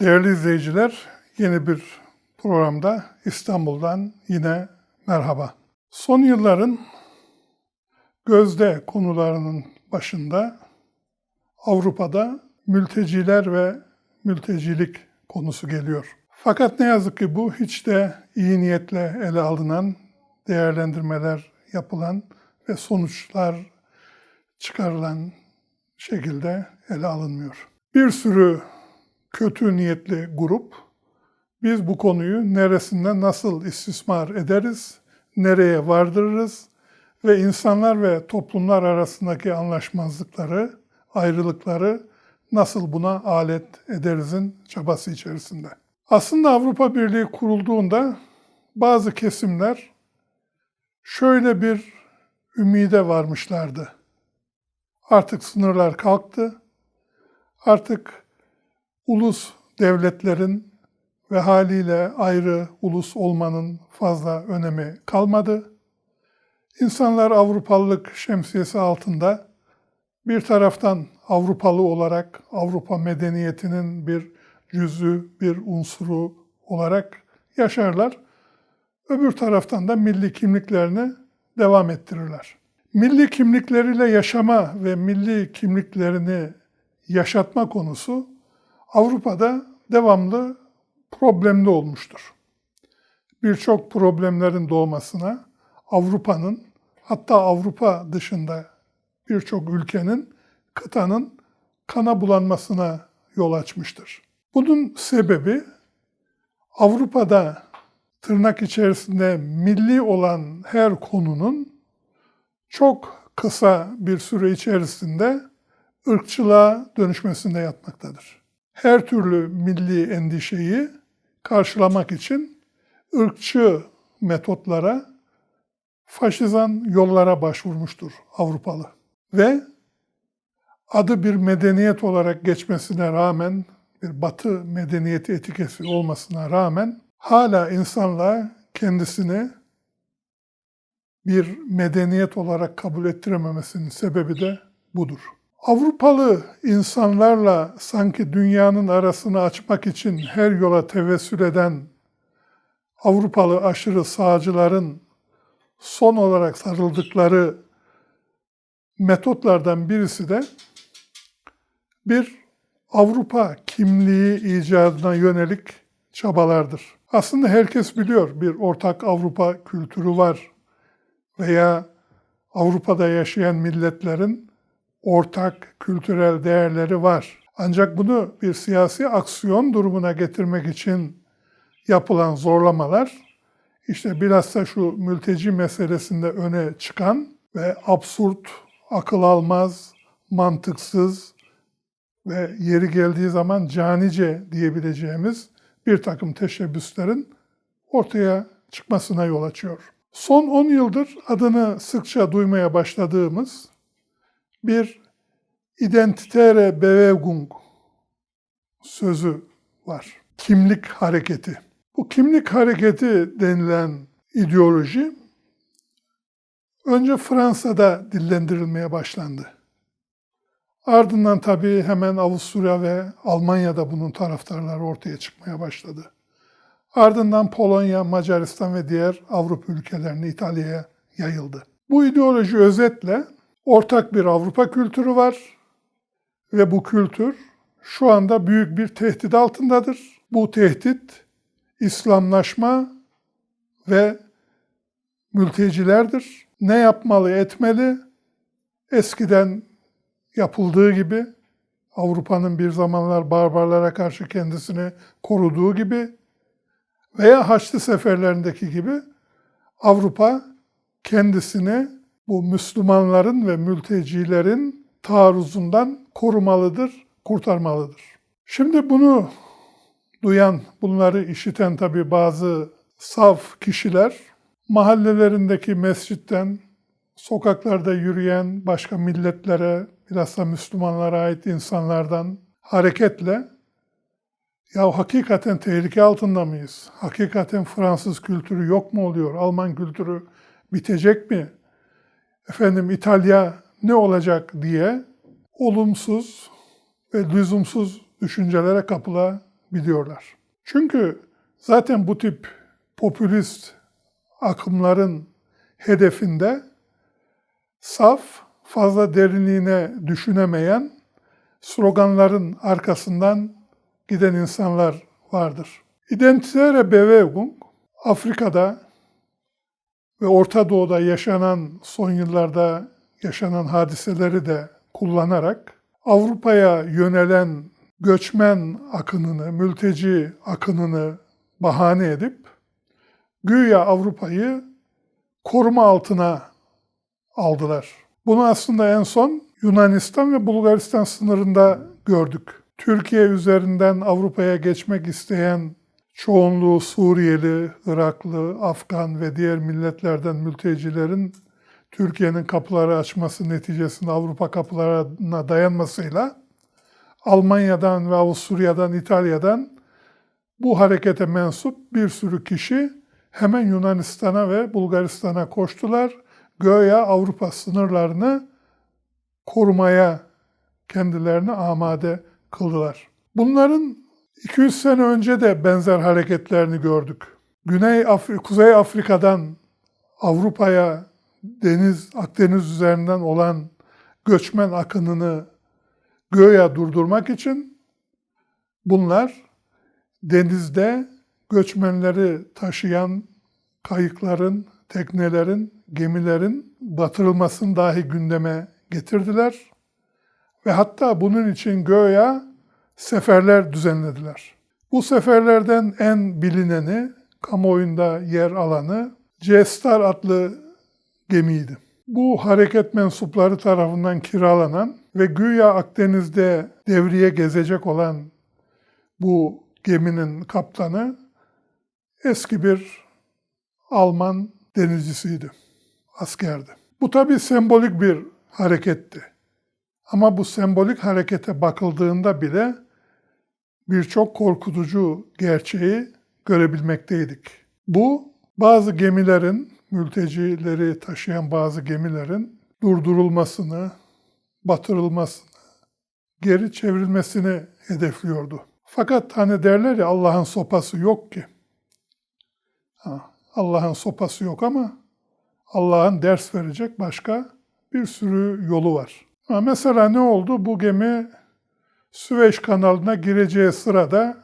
Değerli izleyiciler, yeni bir programda İstanbul'dan yine merhaba. Son yılların gözde konularının başında Avrupa'da mülteciler ve mültecilik konusu geliyor. Fakat ne yazık ki bu hiç de iyi niyetle ele alınan, değerlendirmeler yapılan ve sonuçlar çıkarılan şekilde ele alınmıyor. Bir sürü kötü niyetli grup biz bu konuyu neresinden nasıl istismar ederiz, nereye vardırırız ve insanlar ve toplumlar arasındaki anlaşmazlıkları, ayrılıkları nasıl buna alet ederizin çabası içerisinde. Aslında Avrupa Birliği kurulduğunda bazı kesimler şöyle bir ümide varmışlardı. Artık sınırlar kalktı. Artık ulus devletlerin ve haliyle ayrı ulus olmanın fazla önemi kalmadı. İnsanlar Avrupalılık şemsiyesi altında bir taraftan Avrupalı olarak Avrupa medeniyetinin bir cüzü, bir unsuru olarak yaşarlar. Öbür taraftan da milli kimliklerini devam ettirirler. Milli kimlikleriyle yaşama ve milli kimliklerini yaşatma konusu Avrupa'da devamlı problemli olmuştur. Birçok problemlerin doğmasına Avrupa'nın hatta Avrupa dışında birçok ülkenin, kıtanın kana bulanmasına yol açmıştır. Bunun sebebi Avrupa'da tırnak içerisinde milli olan her konunun çok kısa bir süre içerisinde ırkçılığa dönüşmesinde yatmaktadır. Her türlü milli endişeyi karşılamak için ırkçı metotlara, faşizan yollara başvurmuştur Avrupalı. Ve adı bir medeniyet olarak geçmesine rağmen, bir batı medeniyeti etikesi olmasına rağmen hala insanlığa kendisini bir medeniyet olarak kabul ettirememesinin sebebi de budur. Avrupalı insanlarla sanki dünyanın arasını açmak için her yola tevessül eden Avrupalı aşırı sağcıların son olarak sarıldıkları metotlardan birisi de bir Avrupa kimliği icadına yönelik çabalardır. Aslında herkes biliyor bir ortak Avrupa kültürü var veya Avrupa'da yaşayan milletlerin ortak kültürel değerleri var. Ancak bunu bir siyasi aksiyon durumuna getirmek için yapılan zorlamalar işte bilhassa şu mülteci meselesinde öne çıkan ve absürt, akıl almaz, mantıksız ve yeri geldiği zaman canice diyebileceğimiz bir takım teşebbüslerin ortaya çıkmasına yol açıyor. Son 10 yıldır adını sıkça duymaya başladığımız bir identitäre Bewegung sözü var. Kimlik hareketi. Bu kimlik hareketi denilen ideoloji önce Fransa'da dillendirilmeye başlandı. Ardından tabii hemen Avusturya ve Almanya'da bunun taraftarları ortaya çıkmaya başladı. Ardından Polonya, Macaristan ve diğer Avrupa ülkelerine İtalya'ya yayıldı. Bu ideoloji özetle ortak bir Avrupa kültürü var ve bu kültür şu anda büyük bir tehdit altındadır. Bu tehdit İslamlaşma ve mültecilerdir. Ne yapmalı, etmeli? Eskiden yapıldığı gibi Avrupa'nın bir zamanlar barbarlara karşı kendisini koruduğu gibi veya Haçlı seferlerindeki gibi Avrupa kendisini bu Müslümanların ve mültecilerin taarruzundan korumalıdır, kurtarmalıdır. Şimdi bunu duyan, bunları işiten tabi bazı saf kişiler mahallelerindeki mescitten, sokaklarda yürüyen başka milletlere, bilhassa Müslümanlara ait insanlardan hareketle ya hakikaten tehlike altında mıyız? Hakikaten Fransız kültürü yok mu oluyor? Alman kültürü bitecek mi? Efendim İtalya ne olacak diye olumsuz ve lüzumsuz düşüncelere kapılabiliyorlar biliyorlar. Çünkü zaten bu tip popülist akımların hedefinde saf, fazla derinliğine düşünemeyen sloganların arkasından giden insanlar vardır. Identitäre Bewegung, Afrika'da ve Orta Doğu'da yaşanan son yıllarda yaşanan hadiseleri de kullanarak Avrupa'ya yönelen göçmen akınını, mülteci akınını bahane edip güya Avrupa'yı koruma altına aldılar. Bunu aslında en son Yunanistan ve Bulgaristan sınırında gördük. Türkiye üzerinden Avrupa'ya geçmek isteyen çoğunluğu Suriyeli, Iraklı, Afgan ve diğer milletlerden mültecilerin Türkiye'nin kapıları açması neticesinde Avrupa kapılarına dayanmasıyla Almanya'dan ve Avusturya'dan, İtalya'dan bu harekete mensup bir sürü kişi hemen Yunanistan'a ve Bulgaristan'a koştular. Göya Avrupa sınırlarını korumaya kendilerini amade kıldılar. Bunların 200 sene önce de benzer hareketlerini gördük. Güney Afri Kuzey Afrika'dan Avrupa'ya deniz Akdeniz üzerinden olan göçmen akınını göğe durdurmak için bunlar denizde göçmenleri taşıyan kayıkların, teknelerin, gemilerin batırılmasını dahi gündeme getirdiler. Ve hatta bunun için göğe seferler düzenlediler. Bu seferlerden en bilineni, kamuoyunda yer alanı C-Star adlı gemiydi. Bu hareket mensupları tarafından kiralanan ve güya Akdeniz'de devriye gezecek olan bu geminin kaptanı eski bir Alman denizcisiydi, askerdi. Bu tabi sembolik bir hareketti. Ama bu sembolik harekete bakıldığında bile birçok korkutucu gerçeği görebilmekteydik. Bu bazı gemilerin, mültecileri taşıyan bazı gemilerin durdurulmasını, batırılmasını, geri çevrilmesini hedefliyordu. Fakat hani derler ya Allah'ın sopası yok ki. Allah'ın sopası yok ama Allah'ın ders verecek başka bir sürü yolu var. Mesela ne oldu? Bu gemi Süveyş kanalına gireceği sırada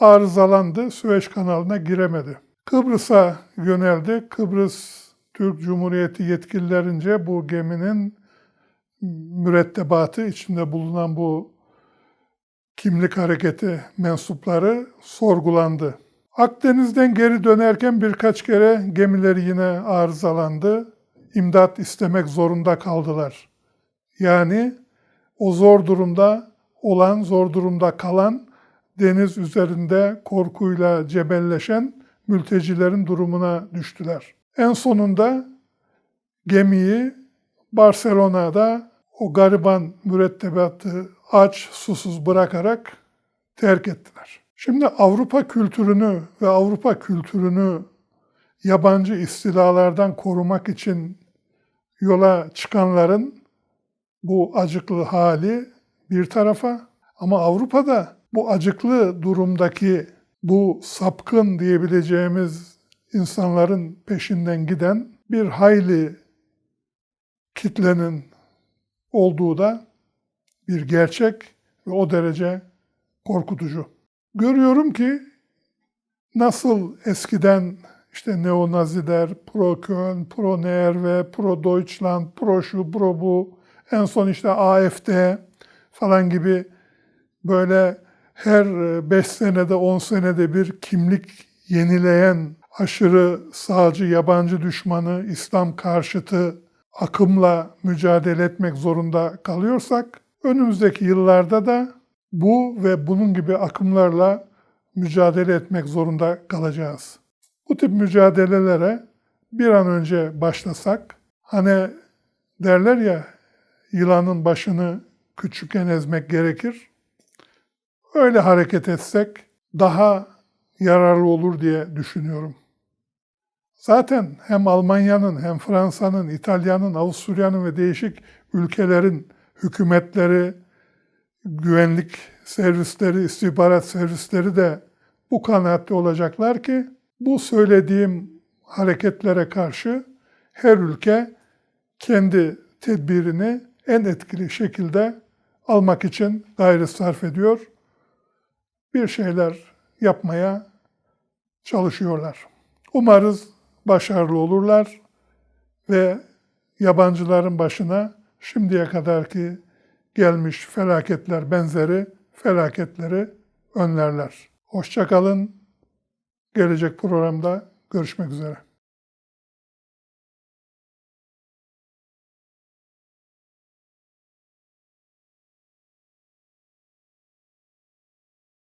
arızalandı, Süveyş kanalına giremedi. Kıbrıs'a yöneldi. Kıbrıs Türk Cumhuriyeti yetkililerince bu geminin mürettebatı içinde bulunan bu kimlik hareketi mensupları sorgulandı. Akdeniz'den geri dönerken birkaç kere gemileri yine arızalandı. İmdat istemek zorunda kaldılar. Yani o zor durumda olan, zor durumda kalan, deniz üzerinde korkuyla cebelleşen mültecilerin durumuna düştüler. En sonunda gemiyi Barcelona'da o gariban mürettebatı aç, susuz bırakarak terk ettiler. Şimdi Avrupa kültürünü ve Avrupa kültürünü yabancı istilalardan korumak için yola çıkanların bu acıklı hali bir tarafa ama Avrupa'da bu acıklı durumdaki bu sapkın diyebileceğimiz insanların peşinden giden bir hayli kitlenin olduğu da bir gerçek ve o derece korkutucu. Görüyorum ki nasıl eskiden işte neonaziler, pro Köln, pro NRW, pro Deutschland, pro şu, pro bu, en son işte AFD falan gibi böyle her 5 senede 10 senede bir kimlik yenileyen aşırı sağcı, yabancı düşmanı, İslam karşıtı akımla mücadele etmek zorunda kalıyorsak, önümüzdeki yıllarda da bu ve bunun gibi akımlarla mücadele etmek zorunda kalacağız. Bu tip mücadelelere bir an önce başlasak, hani derler ya yılanın başını küçükken ezmek gerekir. Öyle hareket etsek daha yararlı olur diye düşünüyorum. Zaten hem Almanya'nın hem Fransa'nın, İtalya'nın, Avusturya'nın ve değişik ülkelerin hükümetleri güvenlik servisleri, istihbarat servisleri de bu kanaatte olacaklar ki bu söylediğim hareketlere karşı her ülke kendi tedbirini en etkili şekilde almak için gayret sarf ediyor. Bir şeyler yapmaya çalışıyorlar. Umarız başarılı olurlar ve yabancıların başına şimdiye kadarki gelmiş felaketler benzeri felaketleri önlerler. Hoşçakalın. Gelecek programda görüşmek üzere.